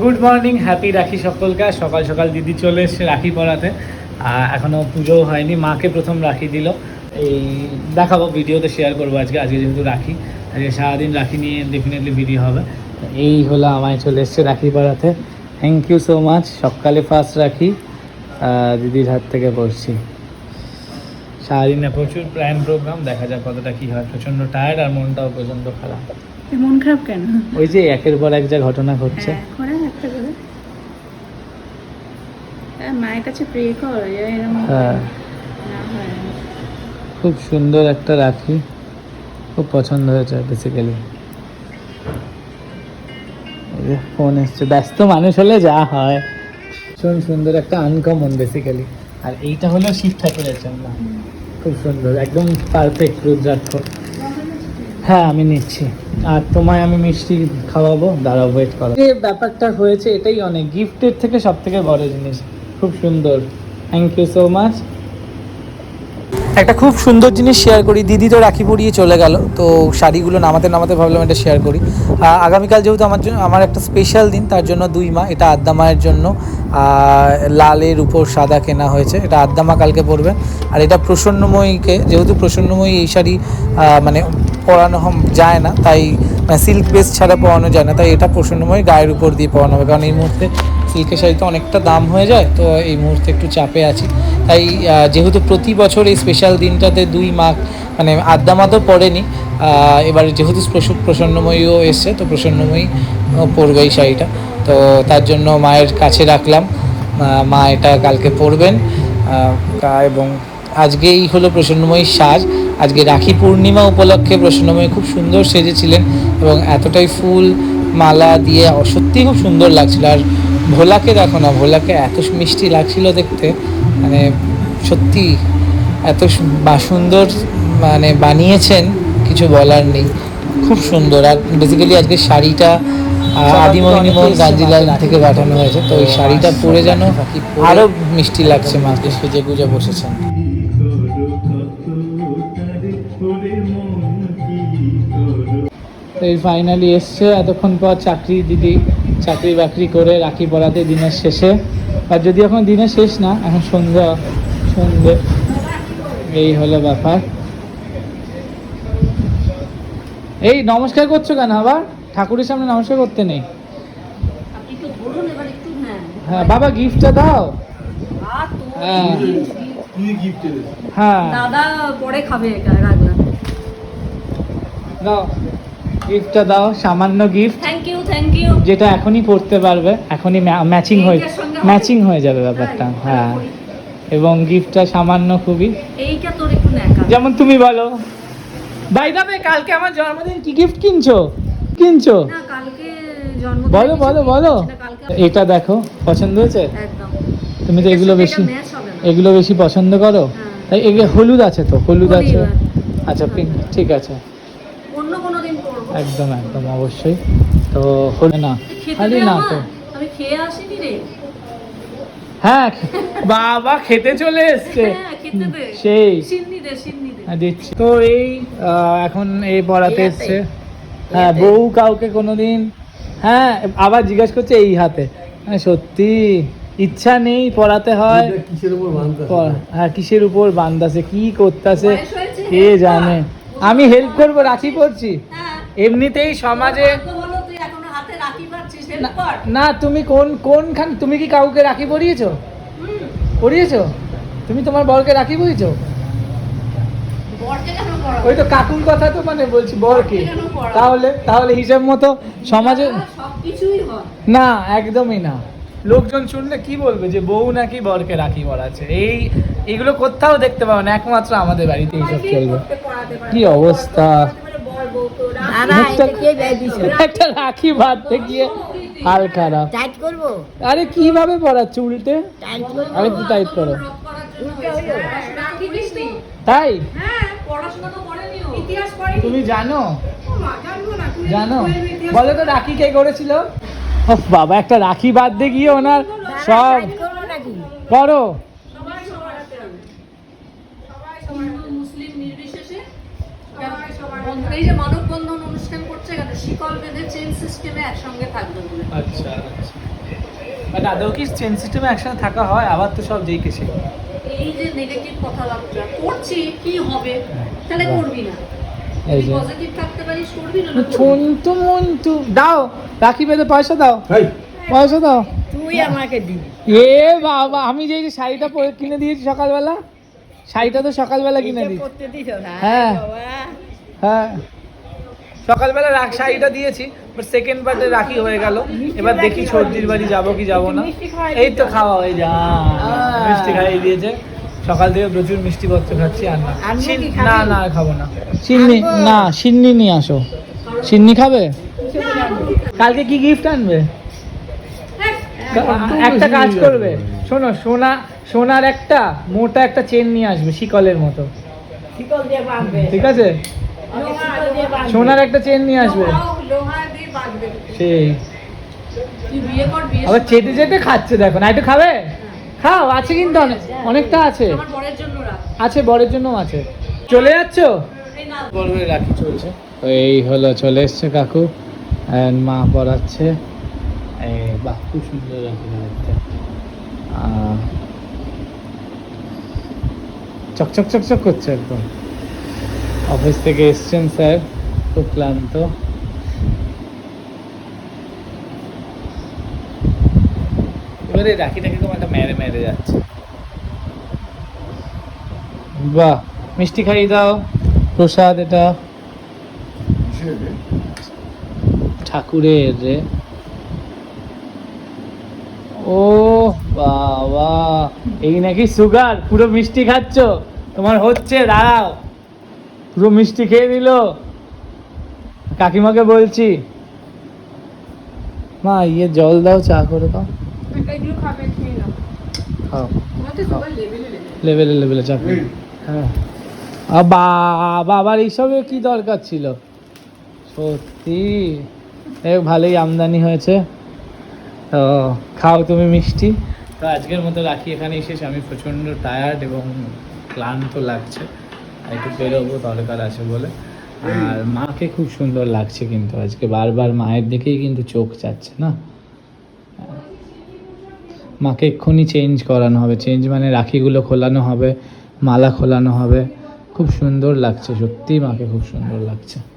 Good morning happy রাখি সকলকে। সকাল সকাল দিদি চলে এসছে রাখি পড়াতে। আর এখনও পুজোও হয়নি মাকে প্রথম রাখি দিল। এই দেখাবো ভিডিওতে শেয়ার করব আজকে। আজকে যেহেতু রাখি আজকে সারাদিন রাখি নিয়ে ডেফিনেটলি ভিডিও হবে। এই হলো আমায় চলে এসছে রাখি পড়াতে। থ্যাংক ইউ সো মাচ সকালে ফার্স্ট রাখি। দিদির হাত থেকে পড়ছি। সারাদিনে প্রচুর প্ল্যান প্রোগ্রাম দেখা যাক কতটা কী হয়। প্রচণ্ড টায়ার্ড আর মনটাও প্রচণ্ড খারাপ। মন খারাপ কেন? ওই যে একের পর এক যা ঘটনা ঘটছে হ্যাঁ, করে একটা করে হ্যাঁ, মায়ের কাছে প্রে কর এরকম হ্যাঁ। খুব সুন্দর একটা রাখি খুব পছন্দ হয়েছে বেসিক্যালি ফোন এসছে ব্যস্ত মানুষ হলে যা হয়। ভীষণ সুন্দর একটা আনকমন বেসিক্যালি আর এইটা হলো শিব ঠাকুরের জন্য। খুব সুন্দর একদম পারফেক্ট রুদ্রাক্ষ। হ্যাঁ আমি নিচ্ছি। আর তোমায় আমি মিষ্টি খাওয়াবো দাঁড়াও ওয়েট করো। যে ব্যাপারটা হয়েছে এটাই অনেক। গিফটের থেকে সব থেকে বড় জিনিস। খুব সুন্দর। থ্যাংক ইউ সো মাচ একটা খুব সুন্দর জিনিস শেয়ার করি। দিদি তো রাখি পরিয়ে চলে গেল, তো শাড়িগুলো নামাতে নামাতে ভাবলাম এটা শেয়ার করি। আগামীকাল যেহেতু আমার জন্য আমার একটা স্পেশাল দিন, তার জন্য দুই মা, এটা আদ্যা মায়ের জন্য। লালের উপর সাদা কেনা হয়েছে, এটা আদ্যা মা কালকে পরবেন আর এটা প্রসন্নময়ীকে যেহেতু প্রসন্নময়ী এই শাড়ি মানে পরানো যায় না, তাই সিল্ক বেস ছাড়া পরানো যায় না, তাই এটা প্রসন্নময়ী গায়ের উপর দিয়ে পরানো হবে। কারণ এই মুহূর্তে সিল্কের শাড়ি তো অনেকটা দাম হয়ে যায়, তো এই মুহূর্তে একটু চাপে আছি। তাই যেহেতু প্রতি বছর এই স্পেশাল দিনটাতে দুই মাঘ মানে আদ্যা মা তো পড়েনি এবার যেহেতু প্রস- প্রসন্নময়ীও এসছে, তো প্রসন্নময়ী পরবে এই শাড়িটা। তো তার জন্য মায়ের কাছে রাখলাম মা এটা কালকে পরবেন এবং আজকেই হলো প্রসন্নময়ীর সাজ। আজকে রাখি পূর্ণিমা উপলক্ষে প্রসন্নময়ী খুব সুন্দর সেজেছিলেন এবং এতটাই ফুল, মালা দিয়ে, সত্যিই খুব সুন্দর লাগছিল। আর ভোলাকে দেখো না ভোলাকে এত মিষ্টি লাগছিল দেখতে। মানে সত্যি এত বা- সুন্দর মানে বানিয়েছেন কিছু বলার নেই। খুব সুন্দর। আর বেসিক্যালি আজকে শাড়িটা আদিমোহিনী মোহন গাঞ্জিলাল থেকে পাঠানো হয়েছে তো ওই শাড়িটা পরে যেন আরও মিষ্টি লাগছে মাকে সেজে গুজে বসেছেন। এই ফাইনালি এসছে। এতক্ষণ পর চাকরি দিদি চাকরি বাকরি করে রাখি পড়াতে দিনের শেষে। আর যদি এখন দিনের শেষ না এখন সন্ধ্যা সন্ধ্যে এই হলো ব্যাপার। এই নমস্কার করছ কেন আবার? ঠাকুরের সামনে নমস্কার করতে নেই। নেন হ্যাঁ। বাবা গিফটটা দাও। হ্যাঁ। হ্যাঁ। দাদা পরে খাবে এটা রাখলাম দাও। গিফটটা দাও সামান্য gift thank you thank you যেটা এখনই পড়তে পারবে এখনই ম্যাচিং হয়ে? ম্যাচিং হয়ে যাবে ব্যাপারটা হ্যাঁ। এবং গিফটটা সামান্য খুবই। এইটা তোর একটু ন্যাকা। যেমন তুমি বলো। বাই দাবে কালকে আমার জন্মদিন কি গিফট কিনছো? কিনছো? না কালকে জন্মদিন বলো বলো বলো। এটা দেখো পছন্দ হয়েছে? একদম। তুমি তো এগুলো বেশি এগুলো বেশি পছন্দ করো? হ্যাঁ। তাই এগুলো হলুদ আছে তো হলুদ আছে। আচ্ছা পিঙ্ক ঠিক আছে অন্য কোনো দিন করব একদম একদম অবশ্যই। তো হলুদ না। খালি না তো। আমি খেয়ে আসিনি রে। হ্যাঁ বাবা খেতে চলে এসছে। হ্যাঁ খেতে দে। সেই। হ্যাঁ, দিচ্ছি। তো এই এখন এই পড়াতে? এসছে। হ্যাঁ বউ কাউকে কোনোদিন হ্যাঁ আবার জিজ্ঞেস করছে এই হাতে। মানে সত্যি ইচ্ছা নেই পড়াতে হয়। হ্যাঁ কিসের উপর বান্দাছে কি করতেছে কে জানে? আমি হেল্প করব রাখি করছি এমনিতেই সমাজে না- তুমি কোন কোনখান তুমি কি কাউকে রাখি পরিয়েছো? হুম, পরিয়েছো? তুমি তোমার বরকে রাখি পরিয়েছো? ওই তো কাকুর কথা তো মানে বলছি বরকে। তাহলে তাহলে হিসাব মতো সমাজে না, একদমই না। লোকজন শুনলে কি বলবে যে বউ নাকি বরকে রাখি পড়াচ্ছে এই এগুলো কোথাও দেখতে পাবো না একমাত্র আমাদের বাড়িতে এইসব চলবে। কি অবস্থা? একটা রাখি বাঁধতে গিয়ে হাল খারাপ। টাইট করব? আরে কীভাবে পড়াচ্ছে উল্টে টাইট আরে কি টাইপ করো? তাই? তুমি জানো? জানো? বলো তো রাখি কে করেছিল? বাবা একটা রাখি বাঁধতে গিয়ে ওনার সব টাইট করো সবাই সবার হাতে হবে। এই যে মানববন্ধন অনুষ্ঠান করছে এখানে শিকল বেঁধে চেন সিস্টেমে একসঙ্গে থাকবে বলে। আচ্ছা আচ্ছা। বাট আদৌ কি চেন সিস্টেমে একসাথে থাকা হয়? আবার তো সব যেই কেসে এই যে নেগেটিভ কথাবার্তা করছি কি হবে? তাহলে করবি না। পজিটিভ থাকতে পারিস করবি না না করবি? না। ছন্তু মন্তু দাও রাখি বেঁধে পয়সা দাও। পয়সা দাও। তুই আমাকে দিবি। এ বাবা আমি যে যে শাড়িটা পরে কিনে দিয়েছি সকালবেলা শাড়িটা তো সকালবেলা কিনে দিস হ্যাঁ। হ্যাঁ। সকালবেলা রাখ শাড়িটা দিয়েছি বাট সেকেন্ড বার্থডে রাখি হয়ে গেল। এবার দেখি সর্দির বাড়ি যাব কি যাব না। এই তো খাওয়া হয়ে যা। মিষ্টি খাইয়ে দিয়েছে। সকাল থেকে প্রচুর মিষ্টি পত্র খাচ্ছি আর না? না না খাব না। সিন্নি না সিন্নি নিয়ে আসো। সিন্নি খাবে? কালকে কি গিফট আনবে? একটা কাজ করবে। শোনো সোনা সোনার একটা মোটা একটা চেন নিয়ে আসবে শিকলের মতো। শিকল দিয়ে ঠিক আছে? সোনার একটা চেন নিয়ে আসবে। আবার চেটে চেটে খাচ্ছে দেখো। না একটু খাবে? খাও আছে কিন্তু অনেক অনেকটা আছে। আছে বরের জন্য আছে। চলে যাচ্ছ? এই হলো চলে এসছে কাকু। মা পড়াচ্ছে। বাহ খুব সুন্দর আহ, চকচক চকচক করছে একদম। অফিস থেকে এসছেন স্যার। খুব ক্লান্ত। এবারে রাখিটাকে কেমন একটা মেরে মেরে যাচ্ছে। বাহ মিষ্টি খাইয়ে দাও। প্রসাদ এটা। ঠাকুরের রে। ও বাবা এই নাকি সুগার পুরো মিষ্টি খাচ্ছ? তোমার হচ্ছে দাঁড়াও পুরো মিষ্টি খেয়ে দিল কাকিমাকে বলছি মা ইয়ে জল দাও চা করে দাও। খাও। লেভেলে লেভেলে লেভেলে হ্যাঁ। বাবার এইসবে কি দরকার ছিল? সত্যি। এই ভালোই আমদানি হয়েছে। তো খাও তুমি মিষ্টি। তো আজকের মতো রাখি এখানেই শেষ। আমি প্রচণ্ড টায়ার্ড এবং ক্লান্ত লাগছে। একটু বেরোবো দরকার আছে বলে। আর মাকে খুব সুন্দর লাগছে কিন্তু আজকে। বারবার মায়ের দিকেই কিন্তু চোখ যাচ্ছে না? মাকে এক্ষুনি চেঞ্জ করানো হবে। চেঞ্জ মানে রাখিগুলো খোলানো হবে মালা খোলানো হবে। খুব সুন্দর লাগছে সত্যিই মাকে খুব সুন্দর লাগছে।